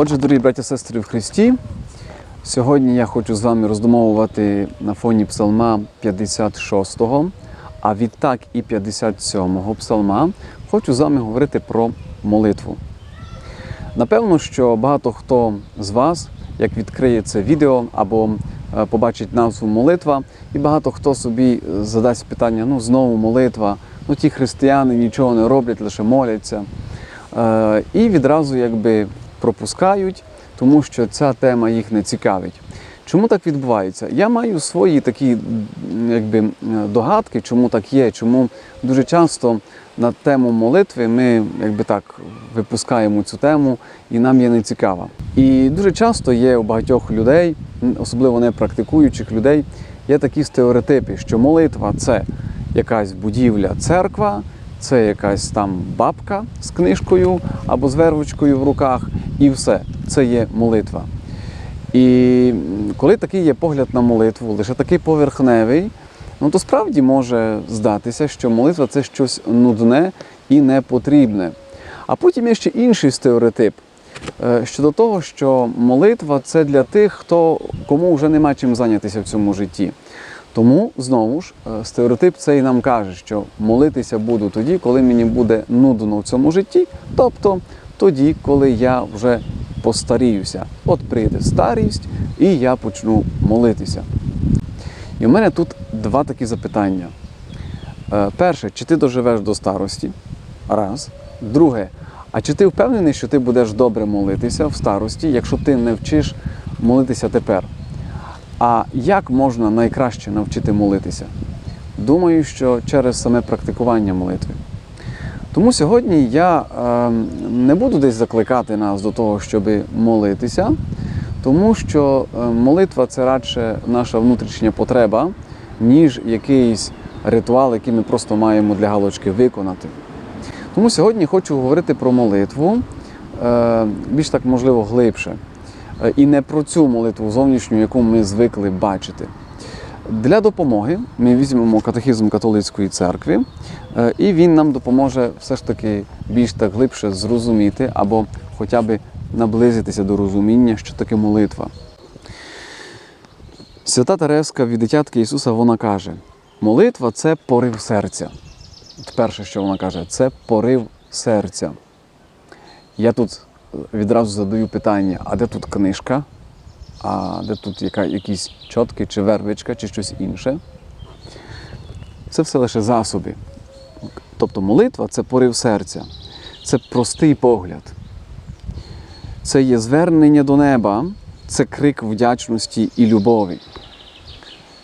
Отже, дорогі браті і сестри в Христі, сьогодні я хочу з вами роздумовувати на фоні псалма 56, го а відтак і 57-го псалма. Хочу з вами говорити про молитву. Напевно, що багато хто з вас, як відкриє це відео або е, побачить назву молитва, і багато хто собі задасть питання: ну знову молитва, ну ті християни нічого не роблять, лише моляться. Е, І відразу якби пропускають, тому що ця тема їх не цікавить. Чому так відбувається? Я маю свої такі якби, догадки, чому так є, чому дуже часто на тему молитви ми якби так випускаємо цю тему і нам є не цікава. І дуже часто є у багатьох людей, особливо не практикуючих людей, є такі стереотипи, що молитва це якась будівля, церква, це якась там бабка з книжкою або з вервочкою в руках, і все. Це є молитва. І коли такий є погляд на молитву, лише такий поверхневий, ну то справді може здатися, що молитва це щось нудне і непотрібне. А потім є ще інший стереотип е, щодо того, що молитва це для тих, хто кому вже нема чим зайнятися в цьому житті. Тому знову ж е, стереотип цей нам каже, що молитися буду тоді, коли мені буде нудно в цьому житті, тобто тоді, коли я вже постаріюся. От прийде старість, і я почну молитися. І в мене тут два такі запитання. Е, Перше, чи ти доживеш до старості? Раз. Друге, а чи ти впевнений, що ти будеш добре молитися в старості, якщо ти не вчиш молитися тепер? А як можна найкраще навчити молитися? Думаю, що через саме практикування молитви. Тому сьогодні я е, не буду десь закликати нас до того, щоб молитися, тому що е, молитва це радше наша внутрішня потреба, ніж якийсь ритуал, який ми просто маємо для галочки виконати. Тому сьогодні хочу говорити про молитву е, більш так можливо глибше. Е, І не про цю молитву зовнішню, яку ми звикли бачити. Для допомоги ми візьмемо катехізм католицької церкви, е, і він нам допоможе все ж таки більш так глибше зрозуміти або хоча б наблизитися до розуміння, що таке молитва. Свята Тереска від дитятки Ісуса вона каже: молитва це порив серця. От перше, що вона каже, це порив серця. Я тут відразу задаю питання: а де тут книжка? А де тут яка, якісь чотки, чи вервичка, чи щось інше? Це все лише засоби. Тобто молитва це порив серця, це простий погляд. Це є звернення до неба, це крик вдячності і любові.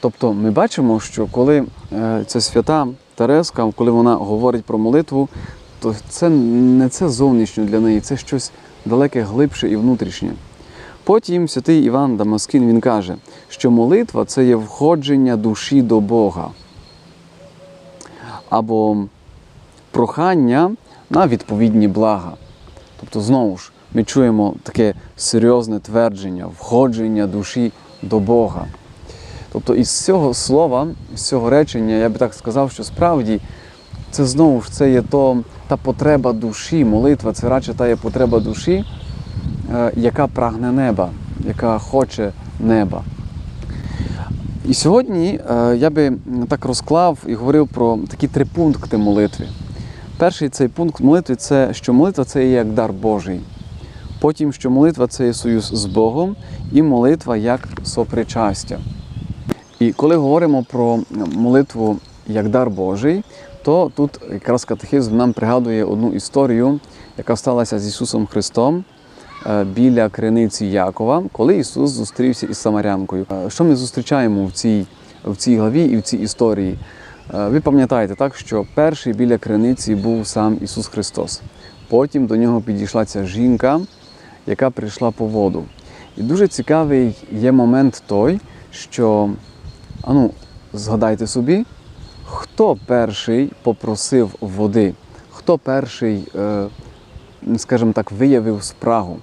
Тобто ми бачимо, що коли е, ця свята Тереска, коли вона говорить про молитву, то це не це зовнішнє для неї, це щось далеке глибше і внутрішнє. Потім святий Іван Дамаскін він каже, що молитва це є входження душі до Бога. Або прохання на відповідні блага. Тобто, знову ж, ми чуємо таке серйозне твердження, входження душі до Бога. Тобто із цього слова, з цього речення, я би так сказав, що справді це знову ж це є то, та потреба душі, молитва це радше та є потреба душі, яка прагне неба, яка хоче неба. І сьогодні е, я би так розклав і говорив про такі три пункти молитви. Перший цей пункт молитви це, що молитва це є як дар Божий. Потім, що молитва це є союз з Богом, і молитва як сопричастя. І коли говоримо про молитву як дар Божий, то тут якраз катехизм нам пригадує одну історію, яка сталася з Ісусом Христом е, біля криниці Якова, коли Ісус зустрівся із Самарянкою. Е, Що ми зустрічаємо в цій, в цій главі і в цій історії? Е, Ви пам'ятаєте так, що перший біля криниці був сам Ісус Христос. Потім до нього підійшла ця жінка, яка прийшла по воду. І дуже цікавий є момент той, що ану, згадайте собі, хто перший попросив води, хто перший, е, скажімо так, виявив спрагу.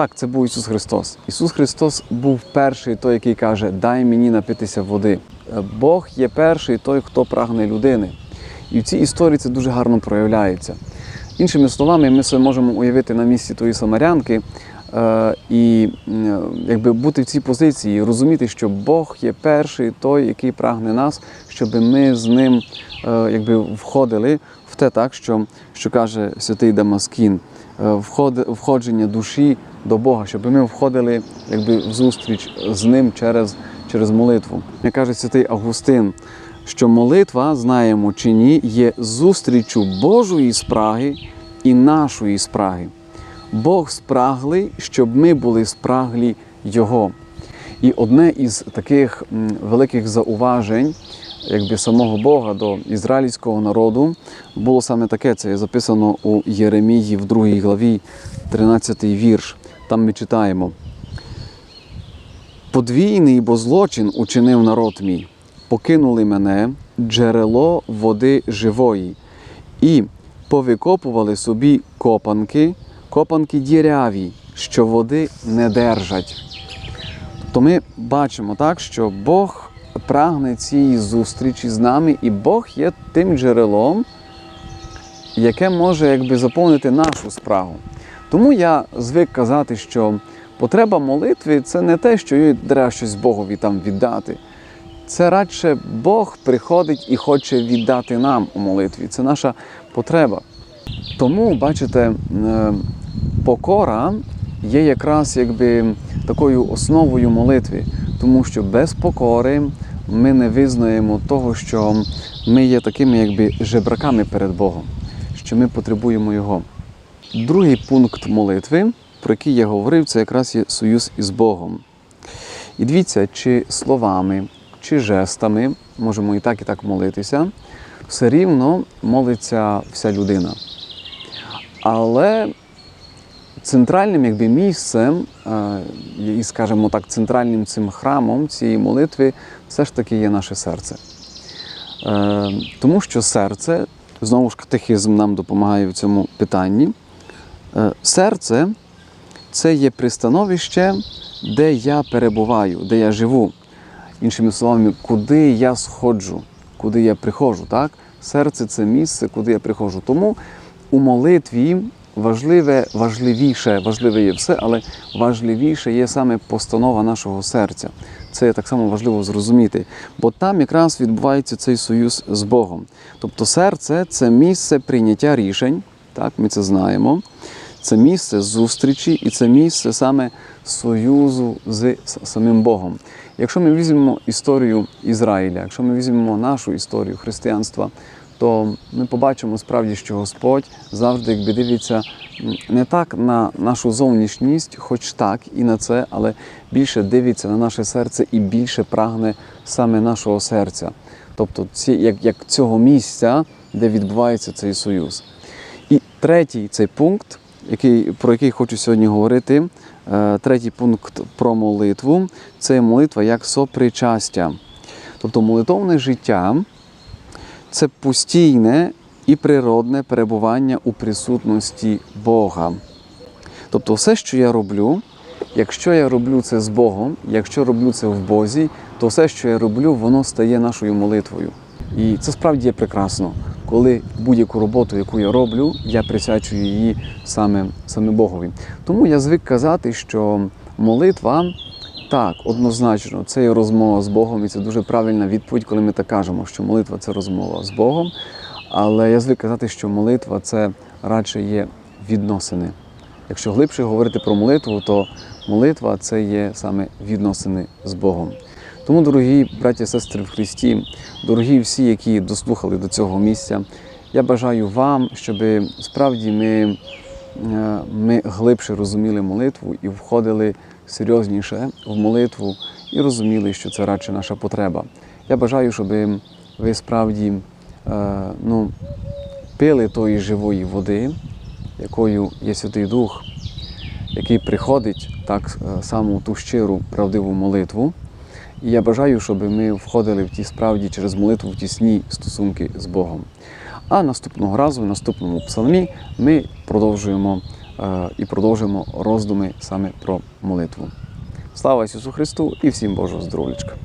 Так, це був Ісус Христос. Ісус Христос був перший той, який каже, дай мені напитися води. Е, Бог є перший той, хто прагне людини. І в цій історії це дуже гарно проявляється. Іншими словами, ми собі можемо уявити на місці тої самарянки, е, і е, якби бути в цій позиції, розуміти, що Бог є перший той, який прагне нас, щоб ми з ним якби входили в те, так що, що каже святий Дамаскін, входження душі до Бога, щоб ми входили якби в зустріч з ним через, через молитву. Як каже святий Августин, що молитва, знаємо чи ні, є зустрічю Божої спраги і нашої спраги. Бог спраглий, щоб ми були спраглі Його. І одне із таких великих зауважень, якби самого Бога до ізраїльського народу, було саме таке. Це записано у Єремії в 2 главі, 13 вірш. Там ми читаємо. Подвійний бо злочин учинив народ мій, покинули мене, джерело води живої, і повикопували собі копанки, копанки діряві, що води не держать. То ми бачимо так, що Бог прагне цієї зустрічі з нами, і Бог є тим джерелом, яке може якби заповнити нашу спрагу. Тому я звик казати, що потреба молитви це не те, що їй треба щось Богові там віддати. Це радше Бог приходить і хоче віддати нам у молитві. Це наша потреба. Тому, бачите, покора є якраз якби такою основою молитви, тому що без покори ми не визнаємо того, що ми є такими якби жебраками перед Богом, що ми потребуємо Його. Другий пункт молитви, про який я говорив, це якраз є союз із Богом. І дивіться, чи словами, чи жестами, можемо і так, і так молитися, все рівно молиться вся людина. Але центральним якби, місцем, е, і, скажімо так, центральним цим храмом цієї молитви все ж таки є наше серце. Е, Тому що серце, знову ж катехизм нам допомагає в цьому питанні. Е, Серце це є пристановище, де я перебуваю, де я живу. Іншими словами, куди я сходжу, куди я приходжу. Так? Серце це місце, куди я приходжу. Тому у молитві важливе, важливіше, важливе є все, але важливіше є саме постанова нашого серця. Це так само важливо зрозуміти, бо там якраз відбувається цей союз з Богом. Тобто серце це місце прийняття рішень, так, ми це знаємо. Це місце зустрічі і це місце саме союзу з самим Богом. Якщо ми візьмемо історію Ізраїля, якщо ми візьмемо нашу історію християнства, то ми побачимо справді, що Господь завжди якби дивиться не так на нашу зовнішність, хоч так і на це, але більше дивиться на наше серце і більше прагне саме нашого серця. Тобто ці, як, як цього місця, де відбувається цей союз. І третій цей пункт, який, про який хочу сьогодні говорити, е, третій пункт про молитву це молитва як сопричастя. Тобто молитовне життя це постійне і природне перебування у присутності Бога. Тобто, все, що я роблю, якщо я роблю це з Богом, якщо роблю це в Бозі, то все, що я роблю, воно стає нашою молитвою. І це справді є прекрасно, коли будь-яку роботу, яку я роблю, я присвячую її саме, саме Богові. Тому я звик казати, що молитва так, однозначно, це є розмова з Богом, і це дуже правильна відповідь, коли ми так кажемо, що молитва це розмова з Богом. Але я звик казати, що молитва це радше є відносини. Якщо глибше говорити про молитву, то молитва це є саме відносини з Богом. Тому, дорогі браті і сестри в Христі, дорогі всі, які дослухали до цього місця, я бажаю вам, щоб справді ми, е, ми глибше розуміли молитву і входили серйозніше в молитву і розуміли, що це радше наша потреба. Я бажаю, щоб ви справді е, ну, пили тої живої води, якою є Святий Дух, який приходить так е, само ту щиру правдиву молитву. І я бажаю, щоб ми входили в ті справді через молитву в тісні стосунки з Богом. А наступного разу, в наступному псалмі, ми продовжуємо і продовжуємо роздуми саме про молитву. Слава Ісусу Христу і всім Божого здоров'ячка!